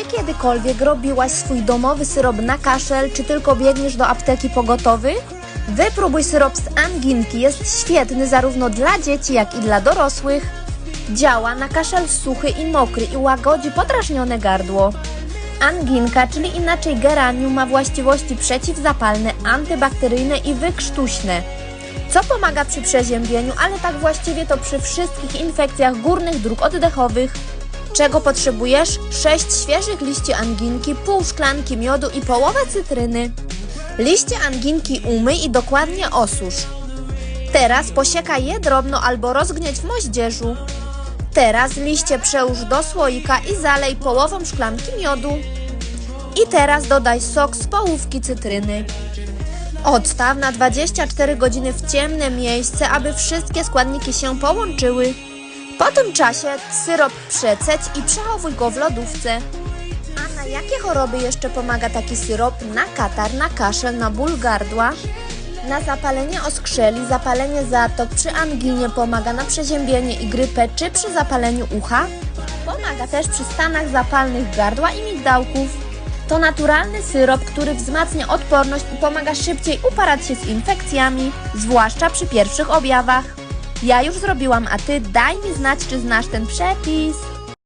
Czy kiedykolwiek robiłaś swój domowy syrop na kaszel, czy tylko biegniesz do apteki pogotowy? Wypróbuj syrop z anginki, jest świetny zarówno dla dzieci, jak i dla dorosłych. Działa na kaszel suchy i mokry i łagodzi podrażnione gardło. Anginka, czyli inaczej geranium, ma właściwości przeciwzapalne, antybakteryjne i wykrztuśne. Co pomaga przy przeziębieniu, ale tak właściwie to przy wszystkich infekcjach górnych dróg oddechowych. Czego potrzebujesz? 6 świeżych liści anginki, pół szklanki miodu i połowę cytryny. Liście anginki umyj i dokładnie osusz. Teraz posiekaj je drobno albo rozgnieć w moździerzu. Teraz liście przełóż do słoika i zalej połową szklanki miodu. I teraz dodaj sok z połówki cytryny. Odstaw na 24 godziny w ciemne miejsce, aby wszystkie składniki się połączyły. Po tym czasie syrop przeceć i przechowuj go w lodówce. A na jakie choroby jeszcze pomaga taki syrop? Na katar, na kaszel, na ból gardła, na zapalenie oskrzeli, zapalenie zatok, przy anginie pomaga na przeziębienie i grypę, czy przy zapaleniu ucha. Pomaga też przy stanach zapalnych gardła i migdałków. To naturalny syrop, który wzmacnia odporność i pomaga szybciej uparać się z infekcjami, zwłaszcza przy pierwszych objawach. Ja już zrobiłam, a ty daj mi znać, czy znasz ten przepis.